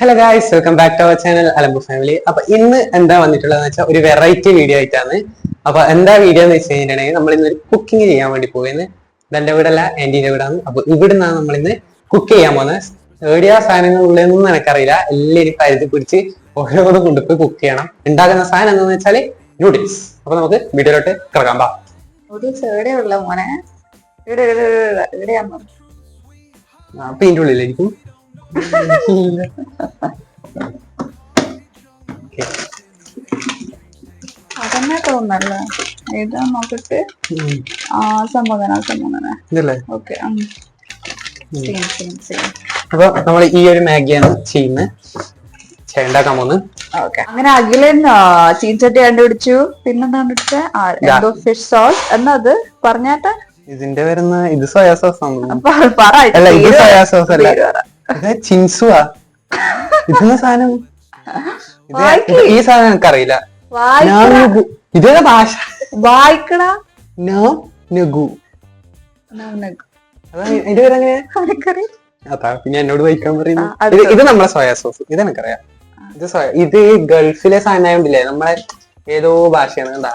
Hello guys welcome back to our channel അലമ്പു family അപ്പൊ ഇന്ന് എന്താ വന്നിട്ടുള്ളതെന്ന് വെച്ചാൽ ഒരു വെറൈറ്റി വീഡിയോ ആയിട്ടാണ് അപ്പൊ എന്താ വീഡിയോ എന്ന് വെച്ച് കഴിഞ്ഞിട്ടുണ്ടെങ്കിൽ നമ്മൾ ഇന്ന് ഒരു കുക്കിംഗ് ചെയ്യാൻ വേണ്ടി പോയിന്ന് ഇതെന്റെ വീടല്ല ആന്റീന്റെ വീടാണ് അപ്പൊ ഇവിടുന്നാണ് നമ്മൾ ഇന്ന് കുക്ക് ചെയ്യാൻ പോകുന്നത് ഏടിയ സാധനങ്ങൾ ഉള്ളതെന്നൊന്നും എനിക്കറിയില്ല എല്ലാവരും കരുതി പിടിച്ച് ഓരോന്നും കൊണ്ടുപോയി കുക്ക് ചെയ്യണം ഉണ്ടാക്കുന്ന സാധനം എന്താണെന്ന് വെച്ചാൽ നൂഡിൽസ് അപ്പൊ നമുക്ക് വീഡിയോയിലോട്ട് കിടക്കാം പാ നൂഡിൽസ് എവിടെയുള്ള മോനെ അപ്പൊ ഇതിന്റെ ഉള്ളിലായിരിക്കും. അതന്നെ തോന്നല്ല ഇതാ നോക്കിട്ട്. ആ ഓക്കെ സെയിം സെയിം അപ്പൊ നമ്മൾ ഈ ഒരു മാഗിയാണ് ചെയ്യുന്നത് പോകുന്നത് അങ്ങനെ അഖിലൻ ചീൻചട്ടി കണ്ടുപിടിച്ചു. പിന്നെന്താ എന്തോ ഫിഷ് സോസ് പറഞ്ഞാട്ടെ. ഇതിന്റെ വരുന്ന ഇത് സോയാ സോസ് ആണ് അല്ല ഇത് സോയാ സോസ് അല്ല. ചിൻസുവാ. ഇതെന്ന സാധനം? ഈ സാധനം എനിക്കറിയില്ല. ഇതേതാ ഭാഷ? വായിക്കടാ നോ നഗു. അതാ പിന്നെ എന്നോട് വഹിക്കാൻ പറയുന്നു. ഇത് നമ്മളെ സോയാ സോസ്. ഇത് എനിക്കറിയാം. ഇത് സോയ ഇത് ഗൾഫിലെ സാധനമായോണ്ടില്ലേ നമ്മളെ ഏതോ ഭാഷയാണ്. എന്താ?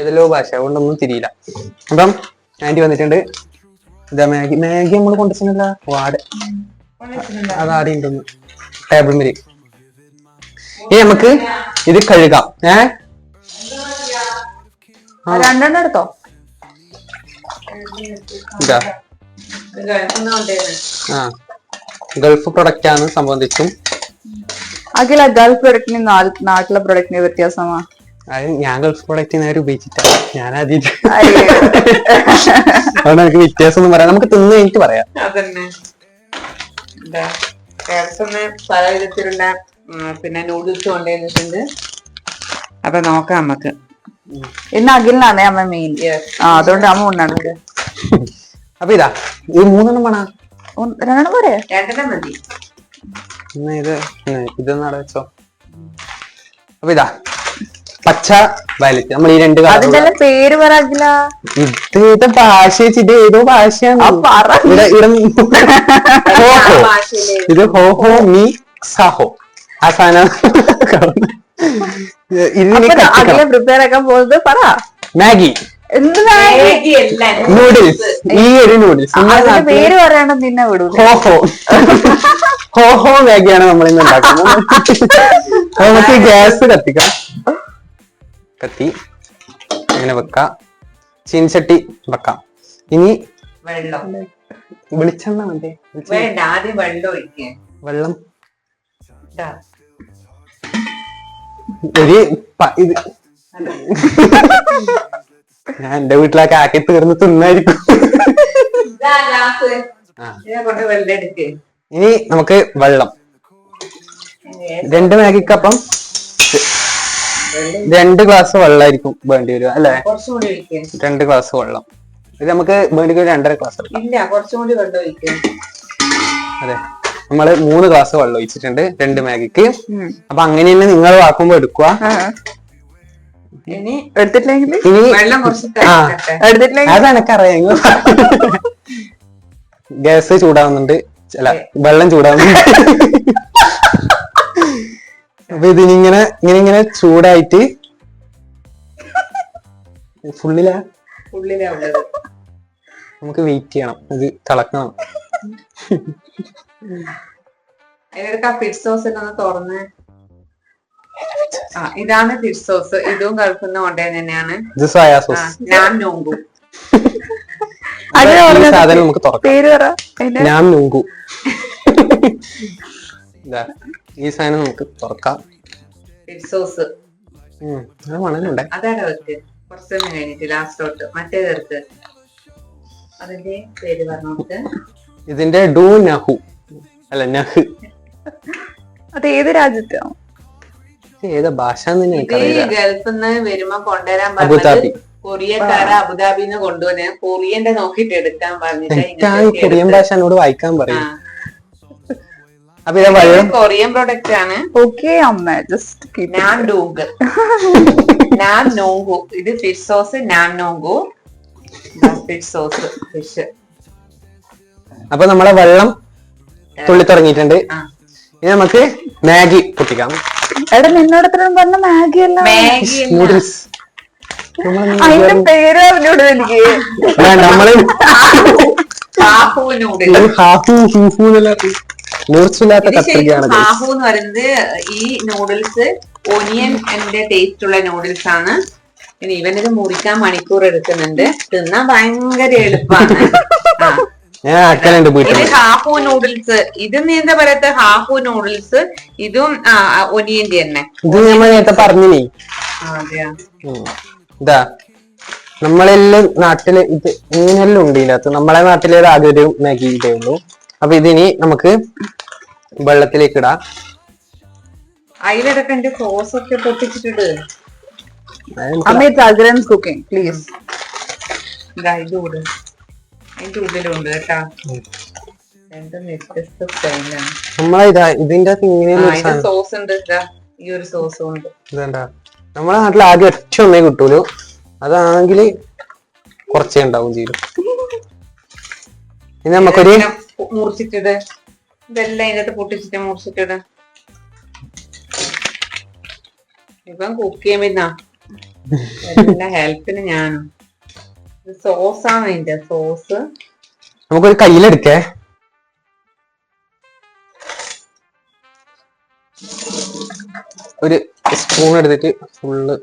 ഏതെല്ലോ ഭാഷ. അതുകൊണ്ടൊന്നും തിരിയില്ല. അപ്പം ആന്റി വന്നിട്ടുണ്ട്. ഇതാ മാഗി മാഗി നമ്മൾ കൊണ്ടുവച്ചില്ല വാട്. അത് ആദ്യം ഉണ്ടെന്ന് ടേബിൾ മേരി. ഇനി നമുക്ക് ഇത് കഴുകാം. ഏ? രണ്ടെണ്ണം എടുത്തോ? ഇതാ. ആ. ഗൾഫ് പ്രൊഡക്റ്റ് ആണ് സംബന്ധിച്ചും. അഖില ഗൾഫ് പ്രൊഡക്റ്റിന് നാട്ടിലെ പ്രൊഡക്റ്റിന് വ്യത്യാസമാ. ഞാൻ ഗൾഫ് പ്രൊഡക്റ്റ് നേരെ ഉപയോഗിച്ചിട്ടില്ല ഞാൻ ആദ്യം. അതുകൊണ്ട് എനിക്ക് വ്യത്യാസം ഒന്നും പറയാം. നമുക്ക് തിന്നു കഴിഞ്ഞിട്ട് പറയാം. എന്താ ഒന്ന് പല വിധത്തിലുള്ള പിന്നെ നൂഡിൽസ് കൊണ്ടുവന്നിട്ടുണ്ട് അപ്പൊ നോക്കാം നമുക്ക് ഇന്ന് അഖിലിനാണ് അമ്മ മെയിൻ ആ അതുകൊണ്ട് അമ്മ ഉണ്ടാകുന്നത് അപ്പൊ ഇതാ ഈ മൂന്നെണ്ണം വേണ? രണ്ടെണ്ണം പോരെ? രണ്ടെണ്ണം മതി. ഇത് ഇതൊന്നും വെച്ചോ. അപ്പൊ ഇതാ പച്ച വയലറ്റ്. നമ്മൾ ഈ രണ്ട് അതിന്റെ പേര് പറ അഖില. ഇത് ഇത് ഭാഷ ഇത് ഏതോ ഭാഷയാണ് ആ, പറ. ഇവിടെ ഇവിടെ ഹോ ഹോ ഭാഷയിൽ ഇത് ഹോ ഹോ മീ സഹോ. ആ സാധനം. ഇതിനെ അഖില കത്തിക്കണം. പ്രിപ്പയർ ആക്കാൻ പോകുന്നത് പറ. മാഗി. എന്ത് മാഗി അല്ല നൂഡിൽസ് ഈ ഒരു നൂഡിൽസ് അതിന്റെ പേര് പറയാണ്ട് നിന്നെ വിടൂ ഹോ ഹോ ഹോ ഹോ മാഗിയാണ് നമ്മൾ ഇന്ന് ഉണ്ടാക്കുന്നത്. നമുക്ക് ഗ്യാസ് കത്തിക്കാം. കത്തി. അങ്ങനെ വെക്കാം. ചീൻചട്ടി വെക്കാം. ഇനി വെള്ളം. വെളിച്ചെണ്ണ മതി. വേണ്ട ആദ്യം വെള്ളം ഒഴിക്കുക വെള്ളം. ഒരു ഇത്. ഞാൻ എന്റെ വീട്ടിലൊക്കെ ആക്കി തീർന്ന് തിന്നായിരിക്കും. ഇനി നമുക്ക് വെള്ളം. രണ്ട് മാഗിക്കപ്പം. രണ്ട് ഗ്ലാസ് വെള്ളമായിരിക്കും വേണ്ടി വരിക അല്ലെ? കുറച്ചുകൂടി രണ്ട് ഗ്ലാസ് വെള്ളം. ഇത് നമുക്ക് വേണ്ടി വരും രണ്ടര ഗ്ലാസ് ഇല്ല കുറച്ചുകൂടി വെള്ളം അതെ. നമ്മൾ മൂന്ന് ഗ്ലാസ് വെള്ളം ഒഴിച്ചിട്ടുണ്ട് രണ്ട് മാഗിക്ക്. അപ്പൊ അങ്ങനെ തന്നെ നിങ്ങൾ വാക്കുമ്പോ എടുക്കുക. അതെനിക്കറിയാം ഇനി എടുത്തിട്ടില്ലെങ്കിൽ വെള്ളം കുറച്ച് ആ. എടുത്തിട്ടില്ലെങ്കിൽ അത് എനക്കറിയാം. ഗ്യാസ് ചൂടാവുന്നുണ്ട്. അല്ല വെള്ളം ചൂടാവുന്നുണ്ട്. അപ്പൊ ഇതിനിങ്ങനെ ഇങ്ങനെ ഇങ്ങനെ ചൂടായിട്ട് ഫുള്ളിലാ? ഉള്ളിലാ ഉള്ളത്. നമുക്ക് വെയിറ്റ് ചെയ്യണം. ഇത് തിളക്കണം. അതിനെടുക്ക ഫിഷ് സോസ് ഒക്കെ ഒന്ന് തുറന്ന്. ആ ഇതാണ് ഫിഷ് സോസ് ഇതും ഗൾഫിന്ന് കൊണ്ടുവരുന്ന തന്നെയാണ്. ഇത് സോയാ ആ, സോസ് ഞാൻ നോമ്പു. അത് ഈ പറഞ്ഞത് സാധനം. നമുക്ക് തുറക്കാം. പേര് പറ. അതിന്റെ ഞാൻ നുങ്കു ഇതാ. ഈ സാധനം നമുക്ക് തുറക്കാം. സോസ് അതാണ് വെക്ക് കുറച്ച് സമയം കഴിഞ്ഞിട്ട് ലാസ്റ്റോട്ട് മറ്റേ ചേർക്ക് അതിന്റെ പേര് ഇതിന്റെ ഡൂ നഹു. അല്ല നഹ്. അത് ഏത് രാജ്യത്താണ് ഏത് ഭാഷ ഗൾഫിൽ നിന്ന് വരുമ്പോ കൊണ്ടുവരാൻ അബുദാബി. പറഞ്ഞത് കൊറിയക്കാരെ അബുദാബിന്ന് കൊണ്ടുവന്നെ. കൊറിയന്റെ നോക്കിട്ട് എടുക്കാൻ പറഞ്ഞിട്ട് കൊറിയൻ ഭാഷ എന്നോട് വായിക്കാൻ. പറയും. അപ്പൊ വെള്ളം കൊറിയൻ പ്രൊഡക്റ്റ് ആണ്. ഓക്കെ അമ്മ ജസ്റ്റ് നാൻ ഡൂഗ്. നാൻ നോങ്കു. ഇത് ഫിഷ് സോസ് നാൻ നോങ്കു. ഫിഷ് സോസ് ഫിഷ് അപ്പൊ നമ്മളെ വെള്ളം തുള്ളി തുടങ്ങിയിട്ടുണ്ട്. ഇനി നമുക്ക് മാഗി പൊട്ടിക്കാം. എടാ നിന്നോട് എത്ര പറഞ്ഞ മാഗി അല്ല. മാഗി നൂഡിൽസ് അതിന്റെ പേര് അറിഞ്ഞൂടെ എനിക്ക്. നമ്മൾ ഹാഫു നൂഡിൽസ് ഹാഫു ഹൂഫും എന്നുള്ള മൂർച്ചില്ലാത്ത കത്രികയാണ് സാഹു എന്ന് പറയുന്നത് ഈ നൂഡിൽസ് ഒനിയൻ എന്റെ ടേസ്റ്റ് ഉള്ള നൂഡിൽസ് ആണ്. ഇനി ഇവനിത് മുറിക്കാൻ മണിക്കൂർ എടുക്കുന്നുണ്ട്. തിന്നാൻ ഭയങ്കര എളുപ്പമാണ് ഞാൻ ആക്കലുണ്ട് വീട്ടിൽ. ഹാഫു നൂഡിൽസ് ഇത് നീ എന്താ പറയത്തെ? ഹാഫു നൂഡിൽസ് ഇതും ഒനിയന്റെ തന്നെ. ഇത് നമ്മൾ നേരത്തെ പറഞ്ഞില്ലേ. ഇതാ. നമ്മളെല്ലാം നാട്ടിൽ ഇത് ഇങ്ങനെയെല്ലാം ഉണ്ട് ഇതിനകത്ത് നമ്മളെ നാട്ടിലെ ആദ്യം ഒരു മാഗി ഇതേ ഉള്ളൂ. അപ്പൊ ഇതിനി നമുക്ക് വെള്ളത്തിലേക്ക് ഇടാ അതിലിടക്ക് എന്റെ സോസ് ഒക്കെ പൊട്ടിച്ചിട്ടുണ്ട് അമ്മ കുക്കിംഗ് പ്ലീസ് ഇതാ ഇതുകൂട് അതിന്റെ ഉള്ളിലുണ്ട് കേട്ടാ. രണ്ടും വ്യത്യസ്ത സ്റ്റൈലാണ് നമ്മളെ ഇതാ ഇതിന്റെ സോസ് ഉണ്ട് ഈ ഒരു സോസും ഉണ്ട്. ഇതേണ്ട? നമ്മളെ നാട്ടിൽ ആദ്യം ഒറ്റ ഒന്നേ കിട്ടൂലോ? അതാണെങ്കിൽ കുറച്ചേ ഉണ്ടാവും ചെയ്യും. ഇനി നമുക്കൊരു മുറിച്ചിട്ടിട് ഇതെല്ലാം അതിനകത്ത് പൊട്ടിച്ചിട്ട് മുറിച്ചിട്ടിട് ഇപ്പം കുക്ക് ചെയ്യാൻ പിന്നാ ഹെൽപ്പിന് ഹെൽപ്പിന് ഞാനും? സോസാണ് ഇതിന്റെ സോസ്. നമുക്കൊരു കയ്യിലെടുക്കേ. ഒരു സ്പൂൺ എടുത്തിട്ട് ഫുള്ള്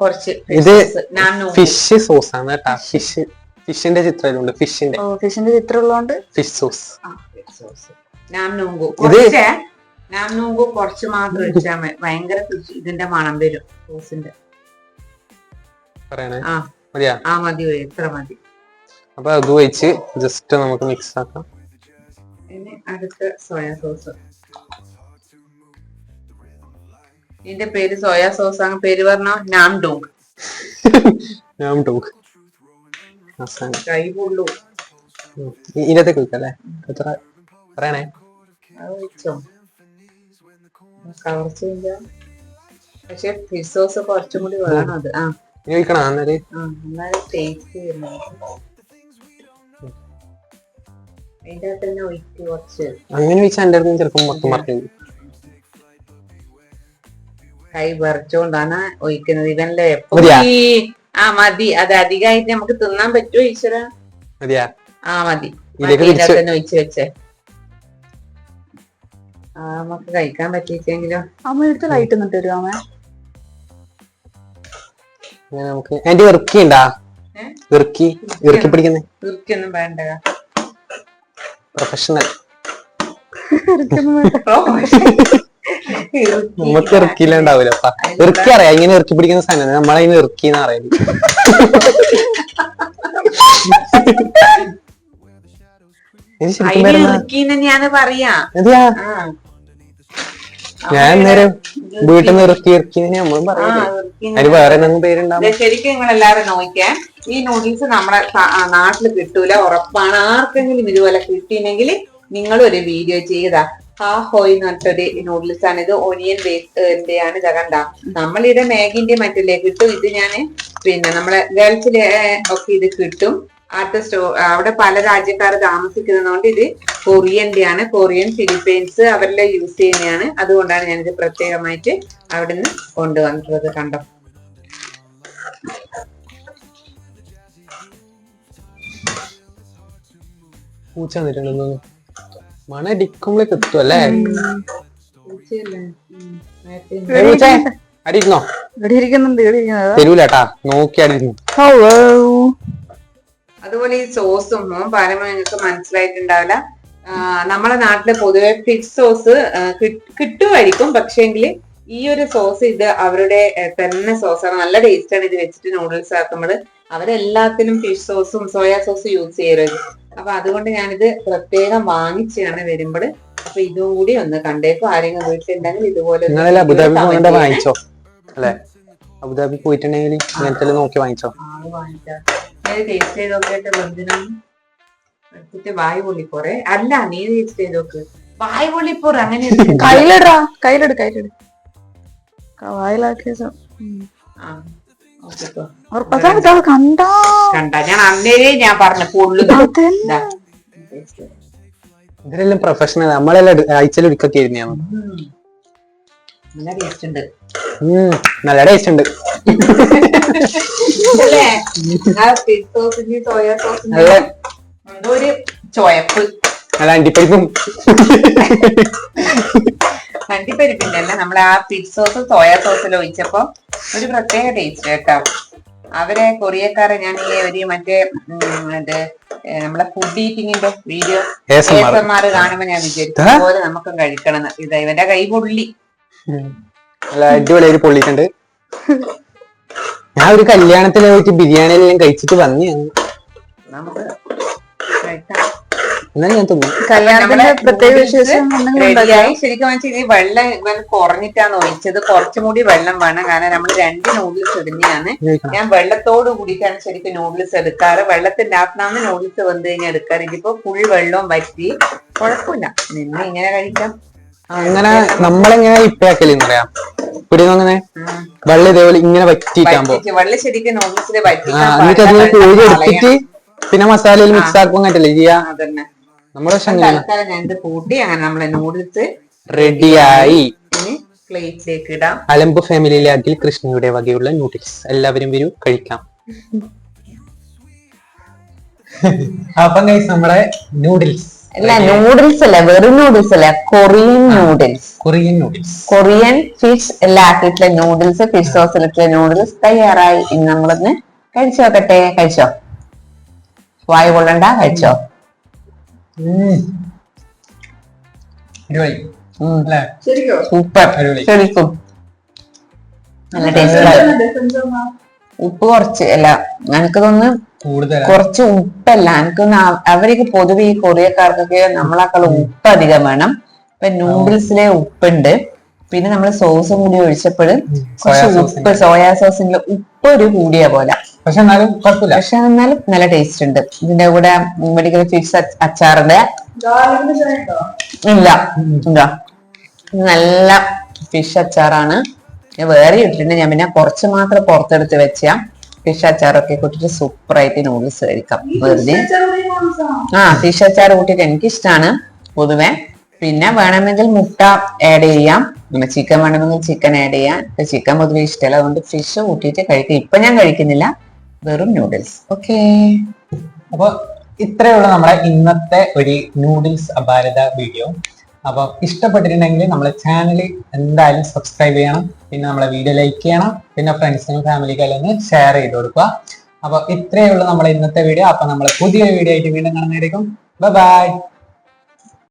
കുറച്ച് ഇത് ഞാൻ. ഫിഷ് സോസ് ആണ് കേട്ടാ ഫിഷ് ഫിഷിന്റെ ചിത്രമുണ്ട് ഫിഷിന്റെ. ഫിഷിന്റെ ചിത്രം ഉള്ളതുകൊണ്ട് ഫിഷ് സോസ്. നാം നൂങ്കു കുറച്ചേ നാം നൂങ്കു കുറച്ച് മാത്രം വെച്ചാൽ മതി ഭയങ്കര ഇതിന്റെ മണം വരും സോസിന്റെ. പറയണേ? ആ. മതിയാ? ആ മതി ഇത്ര മതി. അപ്പൊ അത് വെച്ച് ജസ്റ്റ് നമുക്ക് മിക്സ് ആക്കാം. ഇനി അടുത്ത സോയാ സോസ്. ഇതിന്റെ പേര് സോയാ സോസ് ആണ് പേര് പറഞ്ഞോ? നാം ഡോങ്. നാം ടോക്ക് അവസാനം. കൈ പൊള്ളു ഉം. ഇ- ഇതിനകത്തേക്ക് എത്ര? പറയണേ കവർ ചെയ്യ പക്ഷെ കുറച്ചും കൂടി വേണം അത്. ആ. ആ എന്നാലും ടേസ്റ്റ് അതിന്റെ അകത്ത് തന്നെ ഒഴിച്ച് കുറച്ച്. അങ്ങനെ വെച്ചാൽ എന്റെ അടുത്ത് ചിലപ്പോൾ മൊത്തം മറക്കും കൈ വിറച്ചോണ്ടാണ് ഒഴിക്കുന്നത്? ഈ ആ മതി. അത് അധികമായിട്ട് നമുക്ക് തിന്നാൻ പറ്റുമോ ഈശ്വര? മതിയാ. ആ മതി. ഇതിനകത്ത് തിരിച്ച് വെച്ചേ. ആ നമുക്ക് കഴിക്കാൻ പറ്റിയിട്ടെങ്കിലോ? അമ്മ എടുത്ത് ലൈറ്റ് എന്നിട്ട് തരുമോ അമ്മ? നമുക്ക്. എന്റെ ഇറക്കി ഉണ്ടാ? ഇറക്കി ഇറക്കി പിടിക്കുന്നേ? തീർച്ചയൊന്നും വേണ്ട. പ്രൊഫഷണൽ. നമുക്ക് ഇറക്കിയില്ലാണ്ടാവൂല അപ്പ ഇറക്കി അറിയാം ഇങ്ങനെ ഇറക്കി പിടിക്കുന്ന സാധനം നമ്മളതിന് ഇറക്കിന്ന് അറിയാം ഞാൻ നേരം വീട്ടിൽ നിന്ന് ഇറക്കി ഇറക്കി നമ്മളും പറയാം അതിന് വേറെ എന്തെങ്കിലും പേരുണ്ടാവും ശരിക്കും നിങ്ങൾ എല്ലാവരും നോക്കിയാൽ ഈ നൂഡിൽസ് നമ്മുടെ നാട്ടിൽ നാട്ടിൽ കിട്ടൂല ഉറപ്പാണ്. ആർക്കെങ്കിലും ഇതുപോലെ കിട്ടിയില്ലെങ്കിൽ നിങ്ങളൊരു ഒരു വീഡിയോ ചെയ്താ. ഹാ ഹോയ് എന്ന് പറഞ്ഞിട്ടൊരു നൂഡിൽസ് ആണ് ഇത് ഒനിയൻ ബേസ്ഡ് ആണ് ഇത് മാഗിന്റെ മറ്റല്ലേ കിട്ടും? ഇത് ഞാൻ പിന്നെ നമ്മളെ ഗൾഫിൽ ഒക്കെ ഇത് കിട്ടും. അടുത്ത സ്റ്റോ അവിടെ പല രാജ്യക്കാർ താമസിക്കുന്നതുകൊണ്ട് ഇത് കൊറിയന്റെ ആണ് കൊറിയൻ ഫിലിപ്പൈൻസ് അവരെല്ലാം യൂസ് ചെയ്യുന്നതാണ്. അതുകൊണ്ടാണ് ഞാനിത് പ്രത്യേകമായിട്ട് അവിടുന്ന് കൊണ്ടുവന്നിട്ടുള്ളത് കണ്ടോ. പൂച്ച മണ അടിക്കുമ്പോഴേക്ക് എത്തും അല്ലേ തരൂലേട്ടാ നോക്കി അതുപോലെ ഈ സോസും പാരമ്പര്യം നിങ്ങൾക്ക് മനസ്സിലായിട്ടുണ്ടാവില്ല. നമ്മളെ നാട്ടിൽ പൊതുവെ ഫിഷ് സോസ് കിട്ടുമായിരിക്കും. പക്ഷേങ്കിൽ ഈ ഒരു സോസ് ഇത് അവരുടെ ആ, തന്നെ സോസാണ് നല്ല ടേസ്റ്റ് ആണ് ഇത് വെച്ചിട്ട് നൂഡിൽസ് ആക്കുമ്പോൾ അവരെല്ലാത്തിനും ഫിഷ് സോസും സോയാ സോസും യൂസ് ചെയ്യരുത്. അപ്പൊ അതുകൊണ്ട് ഞാനിത് പ്രത്യേകം വാങ്ങിച്ചാണ് വരുമ്പോൾ അപ്പൊ ഇതും കൂടി ഒന്ന് കണ്ടേക്കും ആരെങ്കിലും വീട്ടിലുണ്ടെങ്കിൽ ഇതുപോലെ അബുദാബി വാങ്ങിച്ചോ? അല്ലെ? അബുദാബി പോയിട്ടുണ്ടെങ്കിൽ ഇങ്ങനത്തെ നോക്കി വാങ്ങിച്ചോ? ടേസ്റ്റ് ചെയ്ത് നോക്കിയിട്ട് വെറുതിനും എടുത്തിട്ട് വായു പൊള്ളിപ്പോറെ. അല്ല നീ ടേസ്റ്റ് ചെയ്ത് നോക്ക്. വായു പൊള്ളിപ്പോറ അങ്ങനെ. കയ്യിലിടാ. കയ്യിലിട് കയ്യിലിട്. വായിലാക്കിയ ആ, കണ്ടാ. കണ്ട. ഞാൻ അന്നേരേ ഞാൻ പറഞ്ഞ പൊള്ളു അതന്നെ. ഇതിലെല്ലാം പ്രൊഫഷണൽ നമ്മളെല്ലാം ആഴ്ചയിൽ ഒരിക്കൊക്കെ ഇരുന്നാണ് നല്ല ടേസ്റ്റ് ഉണ്ട്. നല്ല ടേസ്റ്റ് ഉണ്ട്. ഒരു ചോയപ്പ് അല്ല അണ്ടിപ്പരിപ്പും. അണ്ടിപ്പരിപ്പിന്റെ അല്ല നമ്മൾ ആ പിറ്റ് സോസ് സോയ സോസിൽ ഒഴിച്ചപ്പോ ഒരു പ്രത്യേക ടേസ്റ്റ് കേട്ടോ. അവരെ കൊറിയക്കാരെ ഞാൻ ഈ ഒരു മറ്റേ മറ്റേ നമ്മളെ ഫുഡ് ഈറ്റിങ്ങിന്റെ വീഡിയോ. ഏസന്മാർ കാണുമ്പോ ഞാൻ വിചാരിച്ചു? അതുപോലെ നമുക്കും കഴിക്കണം ഇത് ഇവന്റെ കൈ പൊള്ളി. അടിപൊളിയായിട്ട് പൊള്ളിയിട്ടുണ്ട്. ഞാൻ ഒരു കല്യാണത്തിന് പോയിട്ട് ബിരിയാണി എല്ലാം കഴിച്ചിട്ട് വന്നു നമുക്ക് കഴിക്കാം. എന്നാലും ഞാൻ തിന്നു. കല്യാണത്തിന്റെ പ്രത്യേക വിശേഷം റെഡിയായി ശരിക്കും വെച്ചാൽ ഈ വെള്ളം ഇവൻ കുറഞ്ഞിട്ടാണ് ഒഴിച്ചത്. കുറച്ചും കൂടി വെള്ളം വേണം. കാരണം നമ്മൾ രണ്ട് നൂഡിൽസ് ഇടുന്നതാണ്. ഞാൻ വെള്ളത്തോട് കൂടിയിട്ടാണ് ശരിക്കും നൂഡിൽസ് എടുക്കാറ്. വെള്ളത്തിന്റെ അകത്താണ് നൂഡിൽസ് വന്ന് കഴിഞ്ഞാൽ എടുക്കാറ്. ഇതിപ്പോ ഫുൾ വെള്ളവും വറ്റി. കുഴപ്പമില്ല. നിന്ന് ഇങ്ങനെ കഴിക്കാം. അങ്ങനെ നമ്മളെങ്ങനെ ഇപ്പയാക്കലെന്ന് പറയാം. കുടിയൊന്നും അങ്ങനെ. വെള്ളം ഇതേപോലെ ഇങ്ങനെ വറ്റിയിട്ടാകുമ്പോ. വെള്ളം ശരിക്കും നൂഡിൽസിൽ ആ എന്നിട്ട് അതിനെ പാടില്ല. കോഴി എടുത്തിട്ട് പിന്നെ മസാലയിൽ മിക്സ് ആക്കും അങ്ങനല്ലേ ചെയ്യാ? അതന്നെ. നമ്മുടെ തൽക്കാലം കൂട്ടി അങ്ങനെ നമ്മളെ നൂഡിൽസ് റെഡിയായി. ഇനി പ്ലേറ്റിലേക്ക് ഇടാം. അലമ്പ് ഫാമിലിയിലെ അഖിൽ കൃഷ്ണയുടെ വകയുള്ള നൂഡിൽസ് എല്ലാവരും വരൂ കഴിക്കാം. അപ്പൊ നമ്മുടെ നൂഡിൽസ് അല്ല നൂഡിൽസ് അല്ല വെറും നൂഡിൽസ് അല്ല Korean noodles Korean noodles Korean fish എല്ലാം ആക്കിയിട്ടുള്ള നൂഡിൽസ് ഫിഷ് സോസിലിട്ടുള്ള നൂഡിൽസ് തയ്യാറായി. ഇന്ന് നമ്മളൊന്ന് കഴിച്ചു നോക്കട്ടെ. കഴിച്ചോ? വായു കൊള്ളണ്ട കഴിച്ചോ? അടിപൊളി ഉം. അല്ലേ? സൂപ്പർ അടിപൊളി. ശരിക്കും. നല്ല ടേസ്റ്റ് ഉപ്പ് കുറച്ച് അല്ല എനിക്ക് തോന്നുന്നു കുറച്ച് ഉപ്പല്ല. എനിക്ക് അവരൊക്കെ അവർക്ക് പൊതുവെ ഈ കൊറിയക്കാർക്കൊക്കെ നമ്മളെക്കാളും ഉപ്പ് അധികം വേണം. ഇപ്പൊ നൂഡിൽസിലെ ഉപ്പുണ്ട്. പിന്നെ നമ്മൾ സോസ് കൂടി ഒഴിച്ചപ്പോൾ കുറച്ച് ഉപ്പ് സോയാ സോസിന്റെ ഉപ്പ് ഒരു കൂടിയ പോലെ. പക്ഷെ എന്നാലും കുഴപ്പമില്ല പക്ഷെ എന്നാലും നല്ല ടേസ്റ്റ് ഉണ്ട്. ഇതിന്റെ കൂടെ മെഡിക്കൽ ഫിഷ് അച്ചാറിന്റെ ഇല്ല. എന്താ നല്ല ഫിഷ് അച്ചാറാണ്. ഞാൻ വേറെ ഇട്ടിട്ടുണ്ട്. ഞാൻ പിന്നെ കുറച്ച് മാത്രം പുറത്തെടുത്ത് വെച്ച ഫിഷ് അച്ചാറൊക്കെ കൂട്ടിട്ട് സൂപ്പർ ആയിട്ട് നൂഡിൽസ് കഴിക്കാം വെറുതെ. ആ ഫിഷ് അച്ചാർ കൂട്ടിയിട്ട് എനിക്കിഷ്ടമാണ് പൊതുവെ. പിന്നെ വേണമെങ്കിൽ മുട്ട ആഡ് ചെയ്യാം. പിന്നെ ചിക്കൻ വേണമെങ്കിൽ ചിക്കൻ ആഡ് ചെയ്യാം. ചിക്കൻ പൊതുവെ ഇഷ്ടമല്ല. അതുകൊണ്ട് ഫിഷ് കൂട്ടിയിട്ട് കഴിക്കും. ഇപ്പൊ ഞാൻ കഴിക്കുന്നില്ല. വെറും നൂഡിൽസ് ഓക്കെ അപ്പൊ ഇത്രയുള്ള നമ്മുടെ ഇന്നത്തെ ഒരു നൂഡിൽസ് അപാരത വീഡിയോ അപ്പൊ ഇഷ്ടപ്പെട്ടിട്ടുണ്ടെങ്കിൽ നമ്മളെ ചാനൽ എന്തായാലും സബ്സ്ക്രൈബ് ചെയ്യണം. പിന്നെ നമ്മളെ വീഡിയോ ലൈക്ക് ചെയ്യണം. പിന്നെ ഫ്രണ്ട്സിനും ഫാമിലിക്കെല്ലാം ഒന്ന് ഷെയർ ചെയ്ത് കൊടുക്കുക. അപ്പൊ ഇത്രയുള്ള നമ്മുടെ ഇന്നത്തെ വീഡിയോ അപ്പൊ നമ്മളെ പുതിയൊരു വീഡിയോ ആയിട്ട് വീണ്ടും കാണുന്നതായിരിക്കും. ബൈ